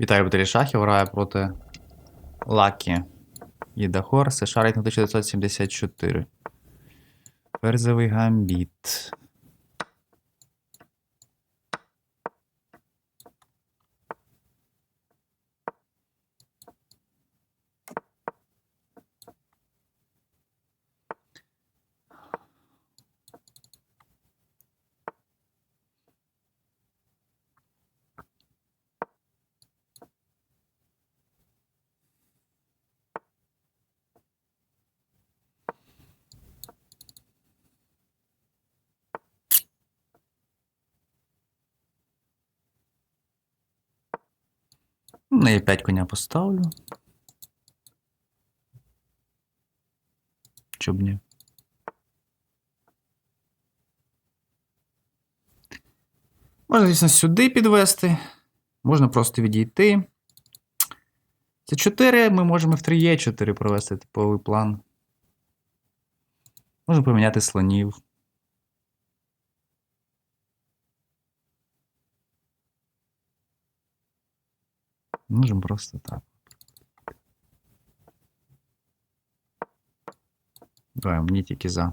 Віталій Баталій Шахів грає проти Лакі Єдахор. США рейтинг 1974. Ферзовий гамбіт. На Е5 коня поставлю. Чоб ні. Можна, звісно, сюди підвести. Можна просто відійти. Це 4 ми можемо в 3Е4 провести типовий план. Можна поміняти слонів. Можемо просто так. Давай, мені тільки за.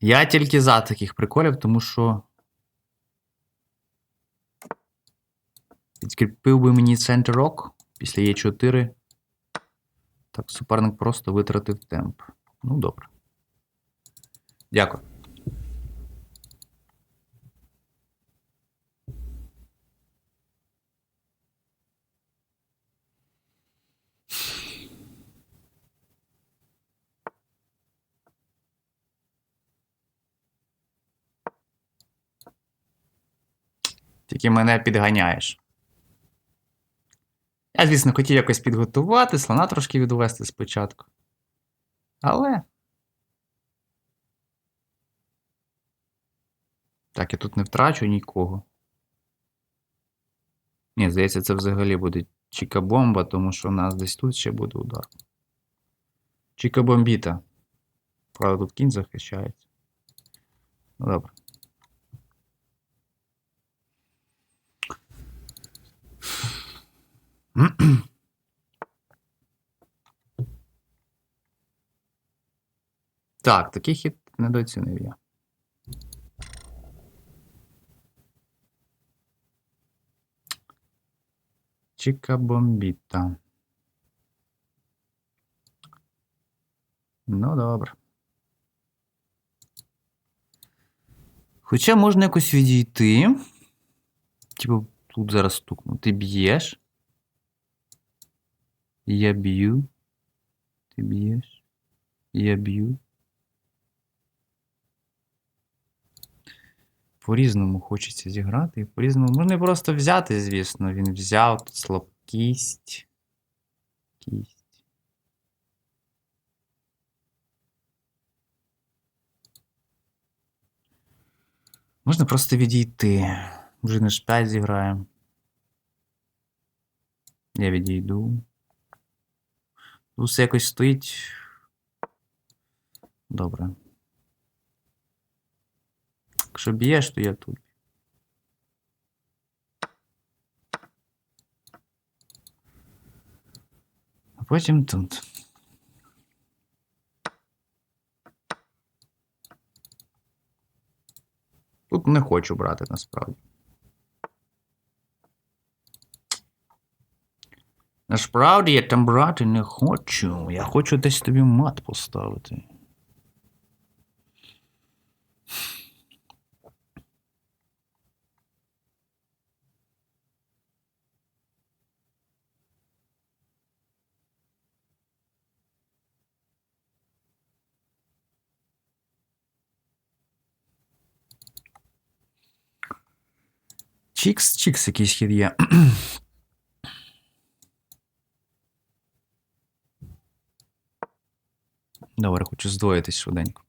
Я тільки за таких приколів, тому що. Підкріпив би мені центр рок після Е4. Так, суперник просто витратив темп. Ну, добре. Дякую. Тільки мене підганяєш. Я, звісно, хотів якось підготувати, слона трошки відвести спочатку. Але. Так, я тут не втрачу нікого. Ні, здається, це взагалі буде Чіка-бомба, тому що у нас десь тут ще буде удар. Чіка-бомбіта. Правда, тут кінь захищається. Ну, добре. Так, такий хід недооцінив я. Чіка-бомбіта. Ну, добре. Хоча можна якось відійти. Типу, тут зараз стукну. Ти б'єш. Я б'ю. Ти б'єш. Я б'ю. По-різному хочеться зіграти. і По-різному. Можна і просто взяти, звісно. Він взяв тут слабкість. Кість. Можна просто відійти. Вже на 5 зіграємо. Я відійду. Тут все якось стоїть. Добре. Якщо б'єш, то я тут. А потім тут. Тут не хочу брати насправді. Насправді я там брати не хочу. Я хочу десь тобі мат поставити. Чікс, чікс, якийсь хід є. Добре, хочу здвоїтись швиденько.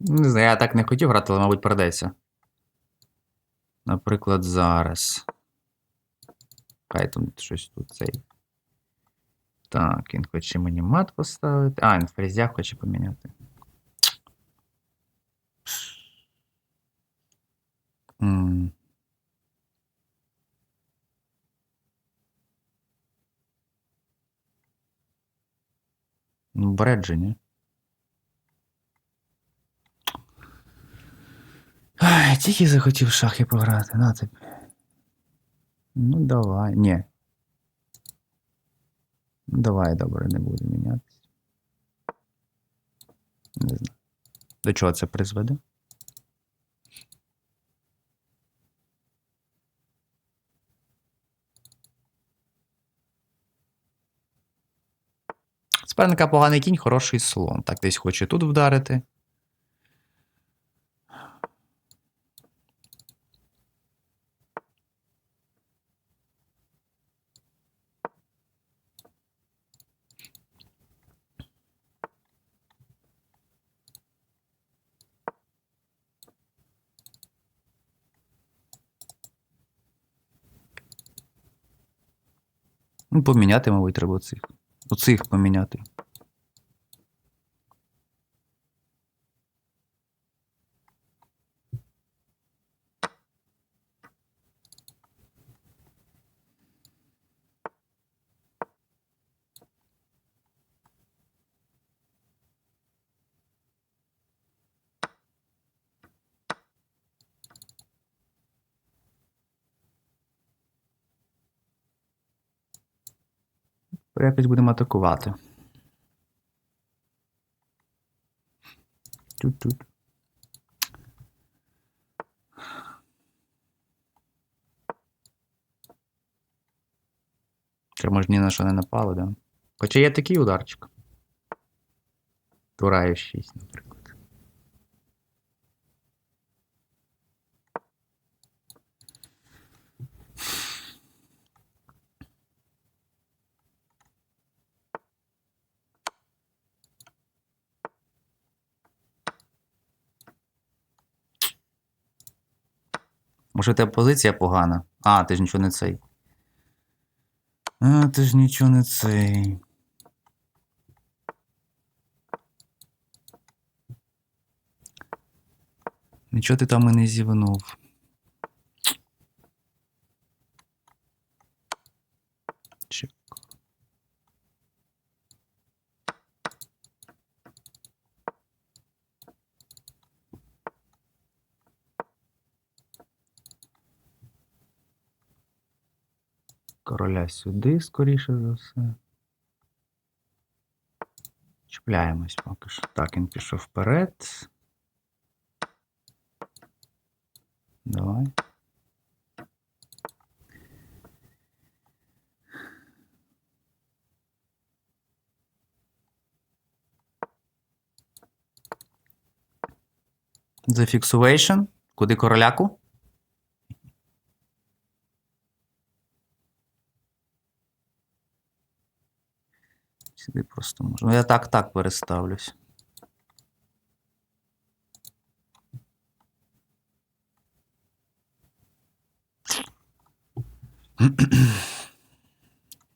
Не знаю, я так не хотів грати, але, мабуть, придеться. Наприклад, зараз. Хай там щось тут цей. Так, він хоче мені мат поставити. А, він фрезя хоче поміняти. М. Ну, ні? Ай, тільки захотів шахи пограти, на тобі. Ну, давай. Ні. Ну, Давай, добре, не буду мінятися. Не знаю. До чого це призведе? Суперника поганий кінь, хороший слон. Так, десь хоче тут вдарити. Ну, поміняти, мабуть, треба оцих. Оцих поміняти. Якось будемо атакувати. Тут-тут. Чи може ні на що не напали, да? Хоча є такий ударчик. Тураю 6, наприклад. Може, у тебе позиція погана? А, ти ж нічого не цей. А, ти ж нічого не цей. Нічого ти там і не зівнув. Чек. Короля сюди, скоріше за все. Чіпляємось поки що. Так, він пішов вперед. Давай. Fixation. Куди короляку? Сюди просто можна. Я так так переставлюсь.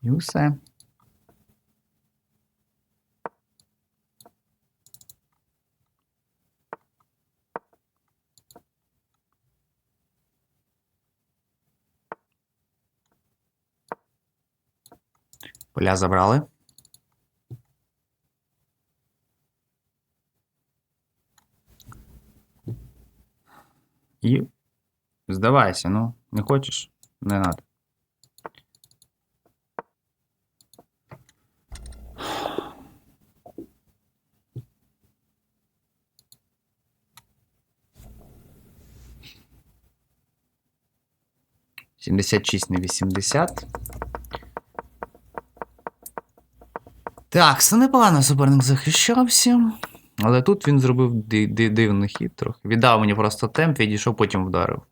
І все. Поля забрали. І здавайся, ну, не хочеш? Не надо. Сімдесят шість на вісімдесят. Так, це непогано суперник захищався. Але тут він зробив ди- ди- дивний хід трохи. Віддав мені просто темп, відійшов, потім вдарив.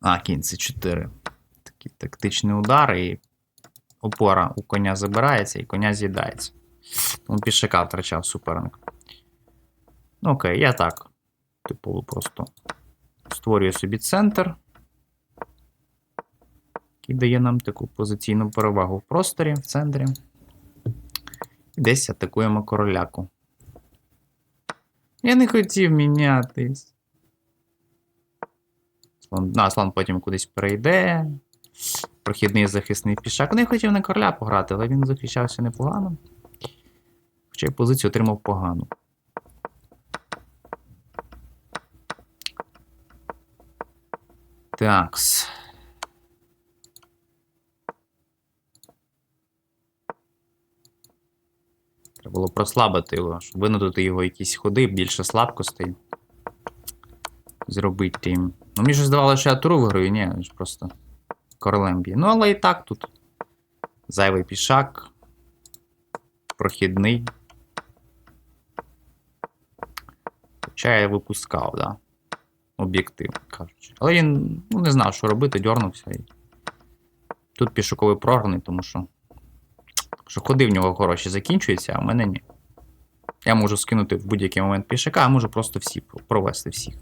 А, кінь це 4. Такий тактичний удар, і опора у коня забирається, і коня з'їдається. Тому пішака втрачав суперник. Ну окей, я так. Типу, просто створюю собі центр. який дає нам таку позиційну перевагу в просторі, в центрі. Десь атакуємо короляку. Я не хотів мінятись. Слон, на, слон потім кудись перейде. Прохідний захисний пішак. Ну, я хотів на короля пограти, але він захищався непогано. Хоча й позицію отримав погану. Такс. Було прослабити його, щоб винудити його якісь ходи, більше слабкостей. Зробити їм. Ну, мені ж здавалося, що я туру виграю, ні, просто королем б'є. Ну, але і так тут. Зайвий пішак. Прохідний. Хоча я випускав, да. Об'єктивно кажучи. Але він ну, не знав, що робити, дьорнувся. І... Тут пішоковий програний, тому що. Що ходи в нього хороші закінчуються, а в мене ні. Я можу скинути в будь-який момент пішака, а можу просто всі провести всіх.